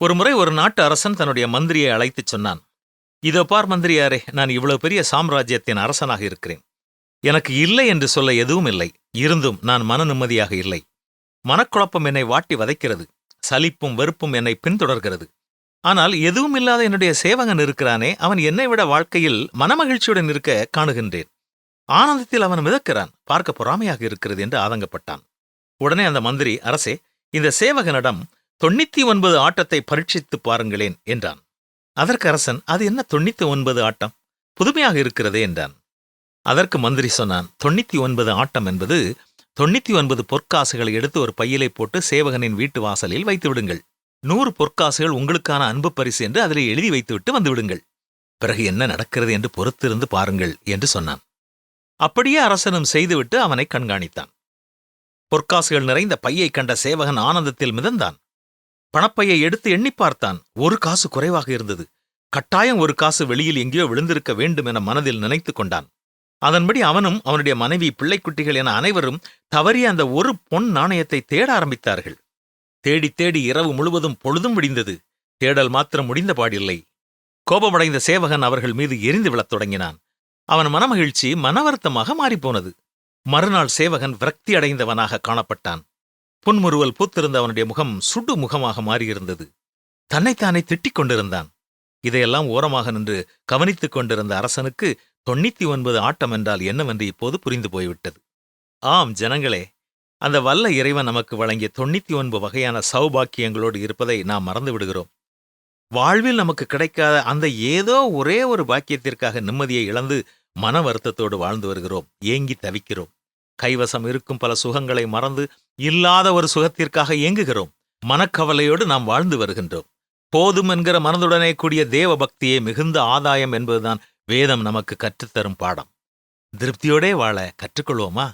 ஒருமுறை ஒரு நாட்டு அரசன் தன்னுடைய மந்திரியை அழைத்துச் சொன்னான். இதோ பார் மந்திரியாரே நான் இவ்வளவு பெரிய சாம்ராஜ்யத்தின் அரசனாக இருக்கிறேன். எனக்கு இல்லை என்று சொல்ல எதுவும் இல்லை. இருந்தும் நான் மன நிம்மதியாக இல்லை. மனக்குழப்பம் என்னை வாட்டி வதைக்கிறது. சலிப்பும் வெறுப்பும் என்னை பின்தொடர்கிறது. ஆனால் எதுவும் இல்லாத என்னுடைய சேவகன் இருக்கிறானே அவன் என்னை விட வாழ்க்கையில் மனமகிழ்ச்சியுடன் இருக்க காணுகின்றேன். ஆனந்தத்தில் அவன் மிதக்கிறான். பார்க்க பொறாமையாக இருக்கிறது என்று ஆதங்கப்பட்டான். உடனே அந்த மந்திரி அரசே இந்த சேவகனிடம் தொண்ணூத்தி ஒன்பது ஆட்டத்தை பரீட்சித்து பாருங்களேன் என்றான். அதற்கு அரசன் அது என்ன தொண்ணூத்தி ஒன்பது ஆட்டம்? புதுமையாக இருக்கிறதே என்றான். அதற்கு மந்திரி சொன்னான் தொண்ணூத்தி ஒன்பது ஆட்டம் என்பது தொண்ணூத்தி ஒன்பது பொற்காசுகளை எடுத்து ஒரு பையிலை போட்டு சேவகனின் வீட்டு வாசலில் வைத்து விடுங்கள் நூறு பொற்காசுகள் உங்களுக்கான அன்பு பரிசு என்று அதிலே எழுதி வைத்துவிட்டு வந்துவிடுங்கள். பிறகு என்ன நடக்கிறது என்று பொறுத்திருந்து பாருங்கள் என்று சொன்னான். அப்படியே அரசனும் செய்துவிட்டு அவனை கண்காணித்தான். பொற்காசுகள் நிறைந்த பையை கண்ட சேவகன் ஆனந்தத்தில் மிதந்தான். பணப்பையை எடுத்து எண்ணி பார்த்தான். ஒரு காசு குறைவாக இருந்தது. கட்டாயம் ஒரு காசு வெளியில் எங்கேயோ விழுந்திருக்க வேண்டும் என மனதில் நினைத்துக் கொண்டான். அதன்படி அவனும் அவனுடைய மனைவி பிள்ளைக்குட்டிகள் என அனைவரும் தவறிய அந்த ஒரு பொன் நாணயத்தை தேட ஆரம்பித்தார்கள். தேடி தேடி இரவு முழுவதும் பொழுதும் விடிந்தது. தேடல் மாத்திரம் முடிந்த பாடில்லை. கோபமடைந்த சேவகன் அவர்கள் மீது எரிந்து விழத் தொடங்கினான். அவன் மனமகிழ்ச்சி மனவருத்தமாக மாறிப்போனது. மறுநாள் சேவகன் விரக்தி அடைந்தவனாக காணப்பட்டான். புன்முறுவல் பூத்திருந்த அவனுடைய முகம் சுடு முகமாக மாறியிருந்தது. தன்னைத்தானே திட்டிக் கொண்டிருந்தான். இதையெல்லாம் ஓரமாக நின்று கவனித்துக் கொண்டிருந்த அரசனுக்கு தொண்ணூத்தி ஒன்பது ஆட்டம் என்றால் என்னவென்று இப்போது புரிந்து போய்விட்டது. ஆம் ஜனங்களே அந்த வல்ல இறைவன் நமக்கு வழங்கிய தொண்ணூத்தி ஒன்பது வகையான சௌபாக்கியங்களோடு இருப்பதை நாம் மறந்து விடுகிறோம். வாழ்வில் நமக்கு கிடைக்காத அந்த ஏதோ ஒரே ஒரு பாக்கியத்திற்காக நிம்மதியை இழந்து மன வருத்தத்தோடு வாழ்ந்து வருகிறோம். ஏங்கி தவிக்கிறோம். கைவசம் இருக்கும் பல சுகங்களை மறந்து இல்லாத ஒரு சுகத்திற்காக ஏங்குகிறோம் மனக்கவலையோடு நாம் வாழ்ந்து வருகின்றோம். போதும் என்கிற மனதுடனே கூடிய தேவ பக்தியே மிகுந்த ஆதாயம் என்பதுதான் வேதம் நமக்கு கற்றுத்தரும் பாடம். திருப்தியோடே வாழ கற்றுக்கொள்வோமா?